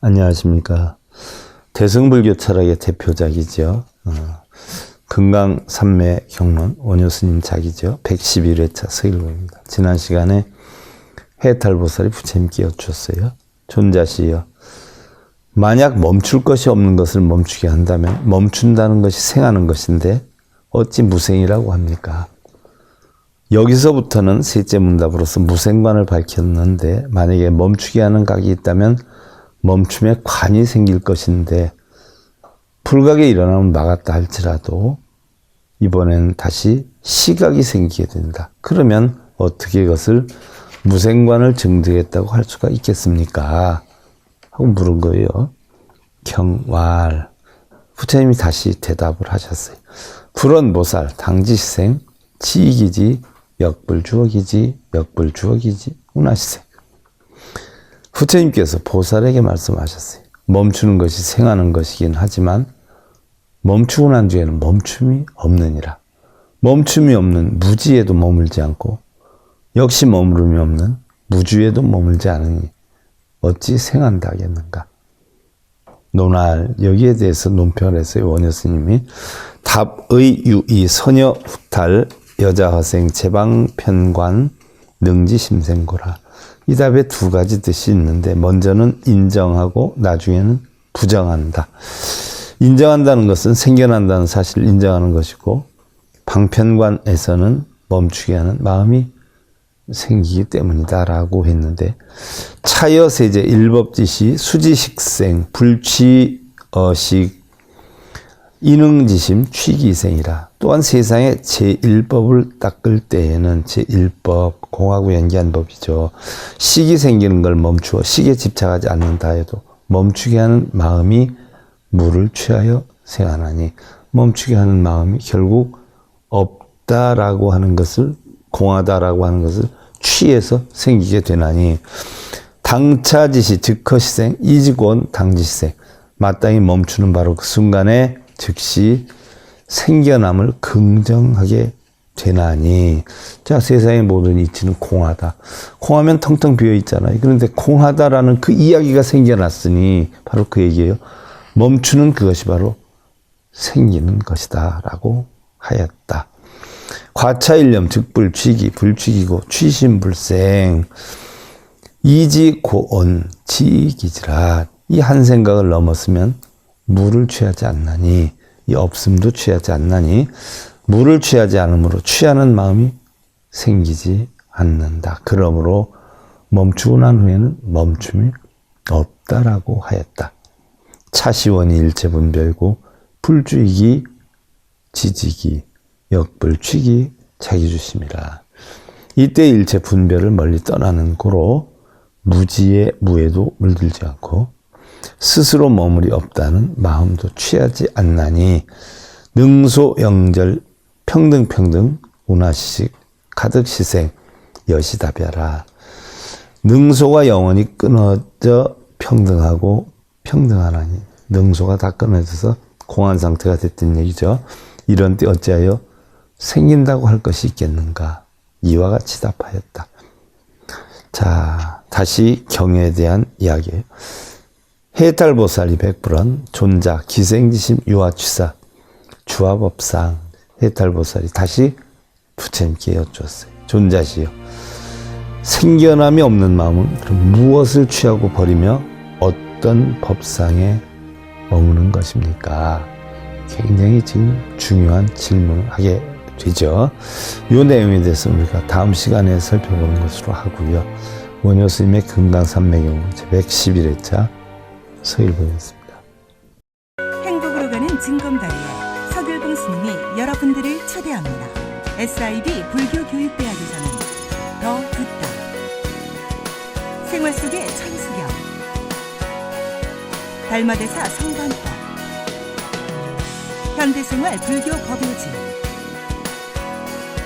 안녕하십니까. 대승불교 철학의 대표작이죠. 어, 금강산매 경론 원효스님 작이죠. 111회차 서일보입니다. 지난 시간에 해탈보살이 부처님께 여쭈었어요. 존자시여. 만약 멈출 것이 없는 것을 멈추게 한다면 멈춘다는 것이 생하는 것인데 어찌 무생이라고 합니까? 여기서부터는 셋째 문답으로서 무생관을 밝혔는데 만약에 멈추게 하는 각이 있다면 멈춤에 관이 생길 것인데 불각에 일어나면 막았다 할지라도 이번엔 다시 시각이 생기게 된다. 그러면 어떻게 이것을 무생관을 증득했다고 할 수가 있겠습니까? 하고 물은 거예요. 경왈. 부처님이 다시 대답을 하셨어요. 불원보살, 당지생, 지이기지, 역불주억이지, 역불주억이지, 운하시생. 부처님께서 보살에게 말씀하셨어요. 멈추는 것이 생하는 것이긴 하지만 멈추고 난 뒤에는 멈춤이 없느니라. 멈춤이 없는 무지에도 머물지 않고 역시 머무름이 없는 무주에도 머물지 않으니 어찌 생한다 하겠는가. 논할 여기에 대해서 했어요. 원효 스님이 답의 유의 선여 후탈 여자화생 제방편관 능지심생고라. 이 답에 두 가지 뜻이 있는데 먼저는 인정하고 나중에는 부정한다. 인정한다는 것은 생겨난다는 사실을 인정하는 것이고 방편관에서는 멈추게 하는 마음이 생기기 때문이다라고 했는데 차여세제 일법지시 수지식생 불취어식 인응지심 취기생이라 또한 세상의 제1법을 닦을 때에는 제1법 공하고 연기한 법이죠. 식이 생기는 걸 멈추어 식에 집착하지 않는다 해도 멈추게 하는 마음이 물을 취하여 생하나니 멈추게 하는 마음이 결국 없다라고 하는 것을 공하다라고 하는 것을 취해서 생기게 되나니 당차지시 즉커시생 이지곤 당지생 마땅히 멈추는 바로 그 순간에 즉시 생겨남을 긍정하게 되나니. 자 세상의 모든 이치는 공하다. 공하면 텅텅 비어 있잖아요. 그런데 공하다라는 그 이야기가 생겨났으니 바로 그 얘기예요. 멈추는 그것이 바로 생기는 것이다 라고 하였다. 과차일념 즉 불취기 불취기고 취심불생 이지고온 지기지라. 이 한 생각을 넘었으면 물을 취하지 않나니 이 없음도 취하지 않나니 물을 취하지 않으므로 취하는 마음이 생기지 않는다. 그러므로 멈추고 난 후에는 멈춤이 없다라고 하였다. 차시원이 일체분별고 불주이기 지지기 역불취기 자기주심이라. 이때 일체 분별을 멀리 떠나는 고로 무지의 무에도 물들지 않고 스스로 머물이 없다는 마음도 취하지 않나니 능소 영절 평등평등 운하시식 가득시생 여시다벼라 능소가 영원히 끊어져 평등하고 평등하나니 능소가 다 끊어져서 공한 상태가 됐던 얘기죠. 이런 때 어찌하여 생긴다고 할 것이 있겠는가 이와 같이 답하였다. 자 다시 경에 대한 이야기예요. 해탈보살이 백불은 존자, 기생지심, 유아취사, 주화법상 해탈보살이 다시 부처님께 여쭈었어요. 존자시여, 생겨남이 없는 마음은 그럼 무엇을 취하고 버리며 어떤 법상에 머무는 것입니까? 굉장히 지금 중요한 질문을 하게 되죠. 이 내용에 대해서 우리가 다음 시간에 살펴보는 것으로 하고요. 원효 스님의 금강산매경 제 111회차 서일보였습니다. 행복으로 가는 징검다리에 서글봉 스님이 여러분들을 초대합니다. SIB 불교교육대학에서는 더 듣다 생활 속의 천수경 달마대사 성관법 현대생활 불교 법요지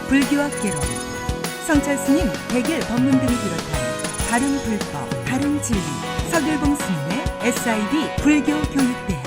불교학개론 성찰스님 백일 법문 등을 비롯한 다른 불법, 다른 진리 서글봉 스님의 SIB 불교 교육대학